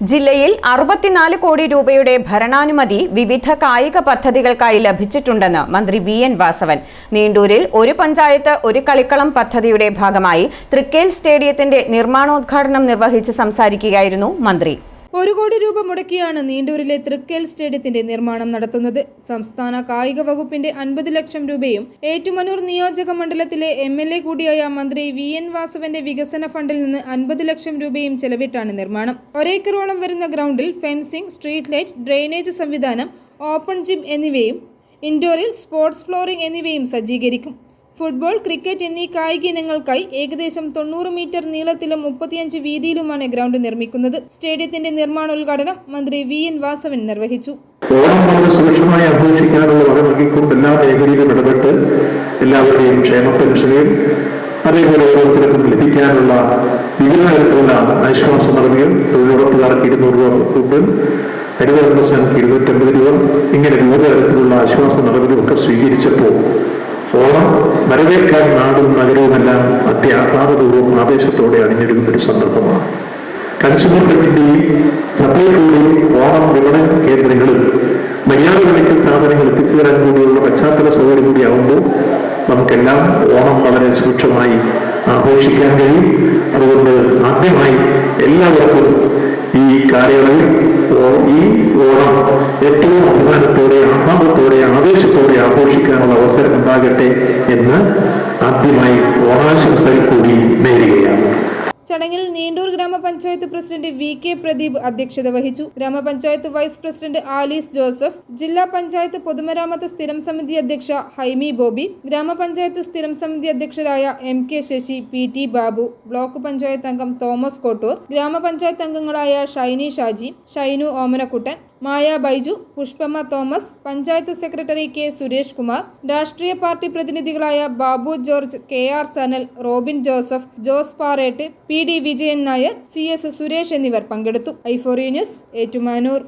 ജില്ലയിൽ അറുപത്തിനാല് കോടി രൂപയുടെ ഭരണാനുമതി വിവിധ കായിക പദ്ധതികൾക്കായി ലഭിച്ചിട്ടുണ്ടെന്ന് മന്ത്രി വി എൻ വാസവൻ. നീണ്ടൂരിൽ ഒരു പഞ്ചായത്ത് ഒരു കളിക്കളം പദ്ധതിയുടെ ഭാഗമായി തൃക്കേൽ സ്റ്റേഡിയത്തിന്റെ നിർമ്മാണോദ്ഘാടനം നിർവഹിച്ച് സംസാരിക്കുകയായിരുന്നു മന്ത്രി. ഒരു കോടി രൂപ മുടക്കിയാണ് നീണ്ടൂരിലെ തൃക്കേൽ സ്റ്റേഡിയത്തിന്റെ നിർമ്മാണം നടത്തുന്നത്. സംസ്ഥാന കായിക വകുപ്പിന്റെ അൻപത് ലക്ഷം രൂപയും ഏറ്റുമനൂർ നിയോജക മണ്ഡലത്തിലെ എം എൽ എ കൂടിയായ മന്ത്രി വി എൻ വാസവന്റെ വികസന ഫണ്ടിൽ നിന്ന് അൻപത് ലക്ഷം രൂപയും ചെലവിട്ടാണ് നിർമ്മാണം. ഒരേക്കറോളം വരുന്ന ഗ്രൗണ്ടിൽ ഫെൻസിംഗ് സ്ട്രീറ്റ് ലൈറ്റ് ഡ്രെയിനേജ് സംവിധാനം ഓപ്പൺ ജിം എന്നിവയും ഇൻഡോറിൽ സ്പോർട്സ് ഫ്ലോറിംഗ് എന്നിവയും സജ്ജീകരിക്കും. ഫുട്ബോൾ ക്രിക്കറ്റ് എന്നീ കായിക ഇനങ്ങൾക്കായി ഏകദേശം തൊണ്ണൂറ് മീറ്റർ നീളത്തിലും മുപ്പത്തിയഞ്ച് വീതിയിലുമാണ് ഗ്രൗണ്ട് നിർമ്മിക്കുന്നത്. സ്റ്റേഡിയത്തിന്റെ നിർമ്മാണോദ്ഘാടനം മന്ത്രി വി എൻ വാസവൻ നിർവഹിച്ചു. ഓണം വളരെ സുരക്ഷമായി ആഘോഷിക്കാനുള്ള വക നൽകിക്കൊണ്ട് എല്ലാ മേഖലയിലും ഇടപെട്ട് എല്ലാവരുടെയും ക്ഷേമ പെൻഷനെയും അതേപോലെ ഓരോരുത്തർക്കും ലഭിക്കാനുള്ള വിവിധ തരത്തിലുള്ള ആശ്വാസ നൽകുകയും തൊഴിലുറപ്പുകാർക്ക് ഇരുന്നൂറ് രൂപ കൂട്ട് ഹരിതകർമ്മ സംഘ് ഇരുന്നൂറ്റമ്പത് രൂപ ഇങ്ങനെ വിവിധ തരത്തിലുള്ള ആശ്വാസ നടപടികളൊക്കെ സ്വീകരിച്ചപ്പോൾ ഓണം വരവേൽക്കാൻ നാടും നഗരവുമെല്ലാം അത്യാഹ്ലാദപൂർവം ആവേശത്തോടെ അണിഞ്ഞൊരുങ്ങുന്ന ഒരു സന്ദർഭമാണ്. കൺസ്യൂമർ ഫെഡിന്റെയും സപ്ലൈകോയുടെയും ഓണം വിപണന കേന്ദ്രങ്ങളിൽ മര്യാദ വിലയ്ക്ക് സാധനങ്ങൾ എത്തിച്ചേരാൻ കൂടിയുള്ള പശ്ചാത്തല സൗകര്യം കൂടിയാവുമ്പോൾ നമുക്കെല്ലാം ഓണം വളരെ സൂക്ഷ്മമായി ആഘോഷിക്കാൻ കഴിയും. അതുകൊണ്ട് ആദ്യമായി എല്ലാവർക്കും ഈ കാലയളവിൽ ഈ ഓണം ഏറ്റവും ആഹ്ലാദത്തോടെ ആഘോഷിക്കാനുള്ള അവസരം ഉണ്ടാകട്ടെ എന്ന് ആദ്യമായി ഓണാശംസകൾ കൂടി നേരുകയാണ്. ചടങ്ങിൽ നീണ്ടൂർ ഗ്രാമപഞ്ചായത്ത് പ്രസിഡന്റ് വി കെ പ്രദീപ് അധ്യക്ഷത വഹിച്ചു. ഗ്രാമപഞ്ചായത്ത് വൈസ് പ്രസിഡന്റ് ആലീസ് ജോസഫ് ജില്ലാ പഞ്ചായത്ത് പൊതുമരാമത്ത് സ്ഥിരം സമിതി അധ്യക്ഷ ഹൈമി ബോബി ഗ്രാമപഞ്ചായത്ത് സ്ഥിരം സമിതി അധ്യക്ഷരായ M K Sasi P T Babu block panchayat അംഗം തോമസ് കോട്ടൂർ ഗ്രാമപഞ്ചായത്ത് അംഗങ്ങളായ ഷൈനി ഷാജി ഷൈനു ഓമനക്കുട്ടൻ മായ ബൈജു പുഷ്പമ്മ തോമസ് പഞ്ചായത്ത് സെക്രട്ടറി കെ സുരേഷ് കുമാർ രാഷ്ട്രീയ party പ്രതിനിധികളായ Babu George K R Sanal Robin Joseph Jose Parett P D Vijayan Nair C S Suresh എന്നിവർ പങ്കെടുത്തു. ഐഫോറി ന്യൂസ് ഏറ്റുമാനൂർ.